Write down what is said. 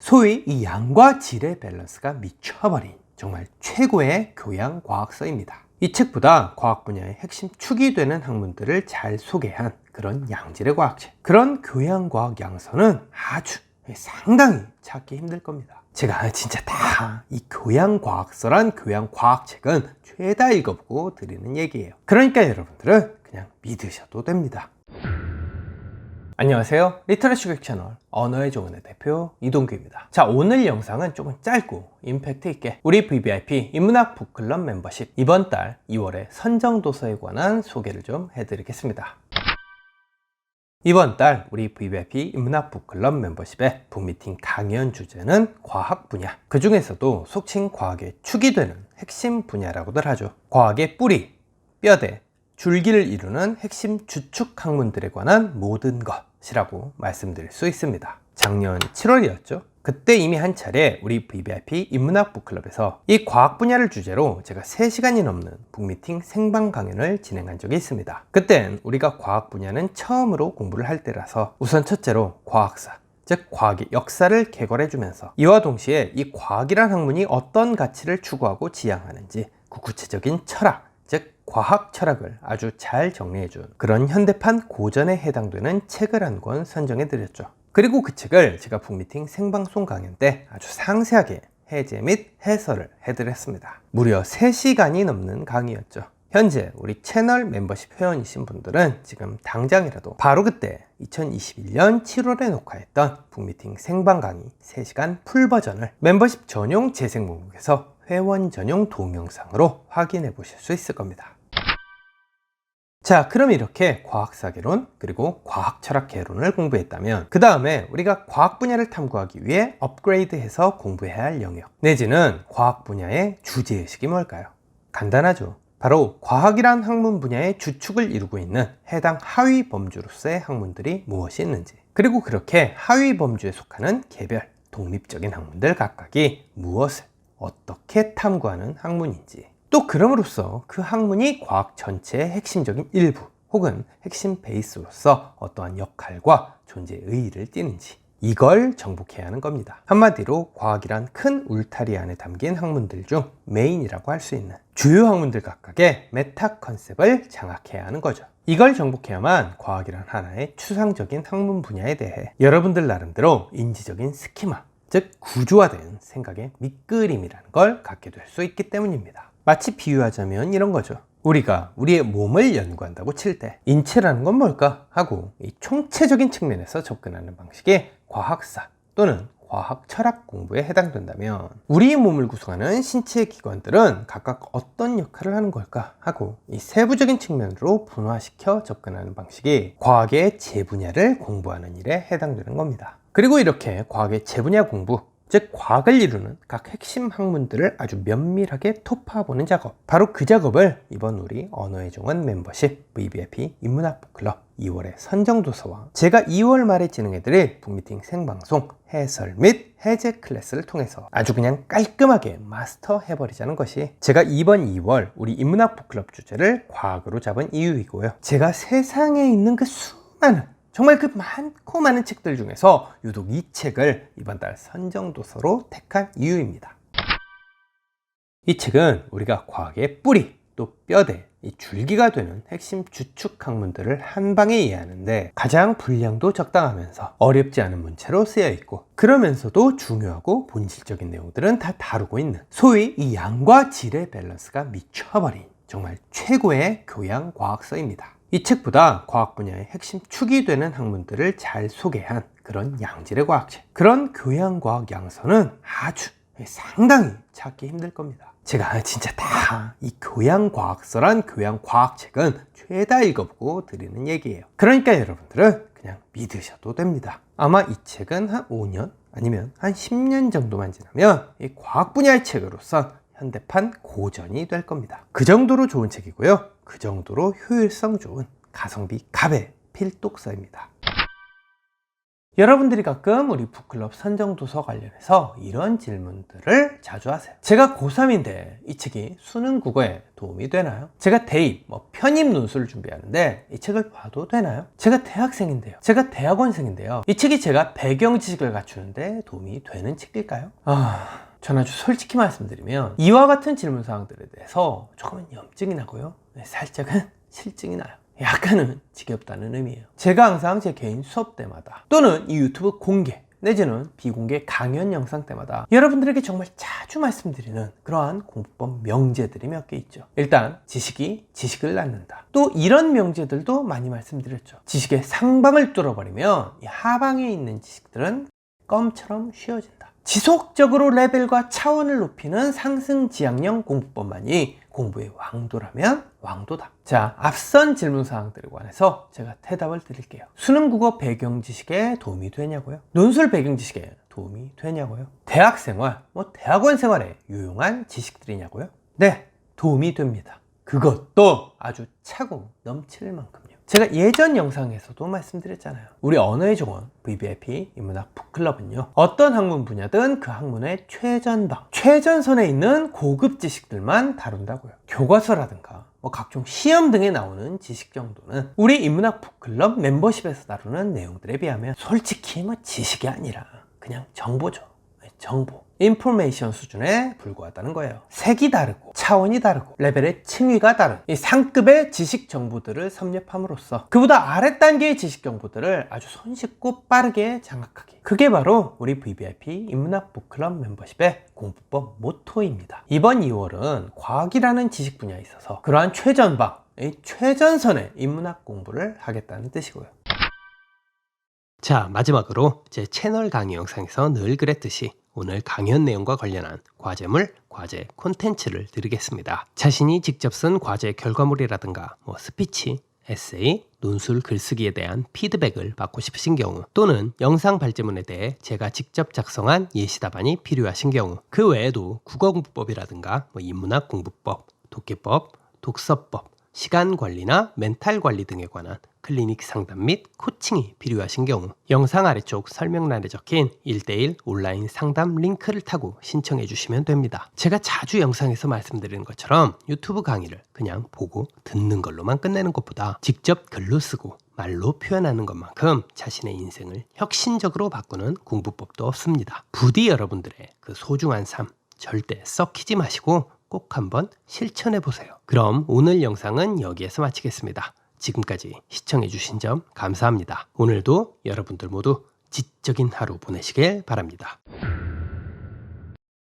소위 이 양과 질의 밸런스가 미쳐버린 정말 최고의 교양 과학서입니다. 이 책보다 과학 분야의 핵심 축이 되는 학문들을 잘 소개한 그런 양질의 과학책. 그런 교양 과학 양서는 아주 상당히 찾기 힘들 겁니다. 제가 진짜 다 이 교양 과학서란 교양 과학책은 죄다 읽어보고 드리는 얘기예요. 그러니까 여러분들은 그냥 믿으셔도 됩니다. 안녕하세요. 리터러시 교육 채널 언어의 종언의 대표 이동규입니다. 자, 오늘 영상은 조금 짧고 임팩트 있게 우리 VVIP 인문학 북클럽 멤버십 이번 달 2월에 선정도서에 관한 소개를 좀 해드리겠습니다. 이번 달 우리 VVIP 인문학 북클럽 멤버십의 북미팅 강연 주제는 과학 분야. 그 중에서도 속칭 과학의 축이 되는 핵심 분야라고들 하죠. 과학의 뿌리, 뼈대, 줄기를 이루는 핵심 주축 학문들에 관한 모든 것이라고 말씀드릴 수 있습니다. 작년 7월이었죠. 그때 이미 한 차례 우리 VVIP 인문학 북클럽에서 이 과학 분야를 주제로 제가 3시간이 넘는 북미팅 생방 강연을 진행한 적이 있습니다. 그땐 우리가 과학 분야는 처음으로 공부를 할 때라서 우선 첫째로 과학사, 즉 과학의 역사를 개괄해주면서 이와 동시에 이 과학이란 학문이 어떤 가치를 추구하고 지향하는지 그 구체적인 철학, 즉 과학 철학을 아주 잘 정리해 준 그런 현대판 고전에 해당되는 책을 한 권 선정해 드렸죠. 그리고 그 책을 제가 북미팅 생방송 강연 때 아주 상세하게 해제 및 해설을 해드렸습니다. 무려 3시간이 넘는 강의였죠. 현재 우리 채널 멤버십 회원이신 분들은 지금 당장이라도 바로 그때 2021년 7월에 녹화했던 북미팅 생방 강의 3시간 풀 버전을 멤버십 전용 재생 목록에서 회원 전용 동영상으로 확인해 보실 수 있을 겁니다. 자, 그럼 이렇게 과학사계론 그리고 과학철학 개론을 공부했다면 그 다음에 우리가 과학 분야를 탐구하기 위해 업그레이드해서 공부해야 할 영역 내지는 과학 분야의 주제의식이 뭘까요? 간단하죠. 바로 과학이란 학문 분야의 주축을 이루고 있는 해당 하위 범주로서의 학문들이 무엇이 있는지 그리고 그렇게 하위 범주에 속하는 개별 독립적인 학문들 각각이 무엇을 어떻게 탐구하는 학문인지 또 그럼으로써 그 학문이 과학 전체의 핵심적인 일부 혹은 핵심 베이스로서 어떠한 역할과 존재의 의의를 띠는지 이걸 정복해야 하는 겁니다. 한마디로 과학이란 큰 울타리 안에 담긴 학문들 중 메인이라고 할 수 있는 주요 학문들 각각의 메타 컨셉을 장악해야 하는 거죠. 이걸 정복해야만 과학이란 하나의 추상적인 학문 분야에 대해 여러분들 나름대로 인지적인 스키마, 즉 구조화된 생각의 밑그림이라는 걸 갖게 될 수 있기 때문입니다. 마치 비유하자면 이런 거죠. 우리가 우리의 몸을 연구한다고 칠 때 인체라는 건 뭘까 하고 이 총체적인 측면에서 접근하는 방식이 과학사 또는 과학 철학 공부에 해당된다면 우리 몸을 구성하는 신체 기관들은 각각 어떤 역할을 하는 걸까 하고 이 세부적인 측면으로 분화시켜 접근하는 방식이 과학의 재분야를 공부하는 일에 해당되는 겁니다. 그리고 이렇게 과학의 재분야 공부 즉 과학을 이루는 각 핵심 학문들을 아주 면밀하게 토파보는 작업. 바로 그 작업을 이번 우리 언어의 종원 멤버십 VVIP 인문학 북클럽 2월의 선정도서와 제가 2월 말에 진행해드릴 북미팅 생방송 해설 및 해제 클래스를 통해서 아주 그냥 깔끔하게 마스터 해버리자는 것이 제가 이번 2월 우리 인문학 북클럽 주제를 과학으로 잡은 이유이고요. 제가 세상에 있는 그 수많은 정말 그 많고 많은 책들 중에서 유독 이 책을 이번 달 선정도서로 택한 이유입니다. 이 책은 우리가 과학의 뿌리 또 뼈대 이 줄기가 되는 핵심 주축 학문들을 한 방에 이해하는데 가장 분량도 적당하면서 어렵지 않은 문체로 쓰여 있고 그러면서도 중요하고 본질적인 내용들은 다 다루고 있는 소위 이 양과 질의 밸런스가 미쳐버린 정말 최고의 교양 과학서입니다. 이 책보다 과학 분야의 핵심 축이 되는 학문들을 잘 소개한 그런 양질의 과학책. 그런 교양 과학 양서는 아주 상당히 찾기 힘들 겁니다. 제가 진짜 다 이 교양 과학서란 교양 과학책은 죄다 읽어보고 드리는 얘기예요. 그러니까 여러분들은 그냥 믿으셔도 됩니다. 아마 이 책은 한 5년 아니면 한 10년 정도만 지나면 이 과학 분야의 책으로서 현대판 고전이 될 겁니다. 그 정도로 좋은 책이고요. 그 정도로 효율성 좋은 가성비 갑의 필독서입니다. 여러분들이 가끔 우리 북클럽 선정 도서 관련해서 이런 질문들을 자주 하세요. 제가 고3인데 이 책이 수능 국어에 도움이 되나요? 제가 대입, 뭐 편입 논술을 준비하는데 이 책을 봐도 되나요? 제가 대학생인데요. 제가 대학원생인데요. 이 책이 제가 배경 지식을 갖추는데 도움이 되는 책일까요? 아... 전 아주 솔직히 말씀드리면 이와 같은 질문 사항들에 대해서 조금은 염증이 나고요. 네, 살짝은 실증이 나요. 약간은 지겹다는 의미예요. 제가 항상 제 개인 수업 때마다 또는 이 유튜브 공개 내지는 비공개 강연 영상 때마다 여러분들에게 정말 자주 말씀드리는 그러한 공부법 명제들이 몇 개 있죠. 일단 지식이 지식을 낳는다. 또 이런 명제들도 많이 말씀드렸죠. 지식의 상방을 뚫어버리면 이 하방에 있는 지식들은 껌처럼 쉬어진다. 지속적으로 레벨과 차원을 높이는 상승 지향형 공부법만이 공부의 왕도라면 왕도다. 자, 앞선 질문 사항들에 관해서 제가 대답을 드릴게요. 수능 국어 배경 지식에 도움이 되냐고요? 논술 배경 지식에 도움이 되냐고요? 대학 생활, 뭐 대학원 생활에 유용한 지식들이냐고요? 네, 도움이 됩니다. 그것도 아주 차고 넘칠 만큼요. 제가 예전 영상에서도 말씀드렸잖아요. 우리 언어의 정원 VBIP 인문학 북클럽은요. 어떤 학문 분야든 그 학문의 최전방, 최전선에 있는 고급 지식들만 다룬다고요. 교과서라든가 뭐 각종 시험 등에 나오는 지식 정도는 우리 인문학 북클럽 멤버십에서 다루는 내용들에 비하면 솔직히 뭐 지식이 아니라 그냥 정보죠. 네, 정보. 인포메이션 수준에 불과하다는 거예요. 색이 다르고 차원이 다르고 레벨의 층위가 다른 이 상급의 지식 정보들을 섭렵함으로써 그보다 아래 단계의 지식 정보들을 아주 손쉽고 빠르게 장악하기. 그게 바로 우리 VVIP 인문학 북클럽 멤버십의 공부법 모토입니다. 이번 2월은 과학이라는 지식 분야에 있어서 그러한 최전방, 이 최전선의 인문학 공부를 하겠다는 뜻이고요. 자, 마지막으로 제 채널 강의 영상에서 늘 그랬듯이 오늘 강연 내용과 관련한 과제물, 과제 콘텐츠를 드리겠습니다. 자신이 직접 쓴 과제 결과물이라든가 뭐 스피치, 에세이, 논술 글쓰기에 대한 피드백을 받고 싶으신 경우 또는 영상 발제문에 대해 제가 직접 작성한 예시 답안이 필요하신 경우 그 외에도 국어 공부법이라든가 뭐 인문학 공부법, 독해법, 독서법, 시간 관리나 멘탈 관리 등에 관한 클리닉 상담 및 코칭이 필요하신 경우 영상 아래쪽 설명란에 적힌 1대1 온라인 상담 링크를 타고 신청해 주시면 됩니다. 제가 자주 영상에서 말씀드리는 것처럼 유튜브 강의를 그냥 보고 듣는 걸로만 끝내는 것보다 직접 글로 쓰고 말로 표현하는 것만큼 자신의 인생을 혁신적으로 바꾸는 공부법도 없습니다. 부디 여러분들의 그 소중한 삶 절대 썩히지 마시고 꼭 한번 실천해 보세요. 그럼 오늘 영상은 여기에서 마치겠습니다. 지금까지 시청해주신 점 감사합니다. 오늘도 여러분들 모두 지적인 하루 보내시길 바랍니다.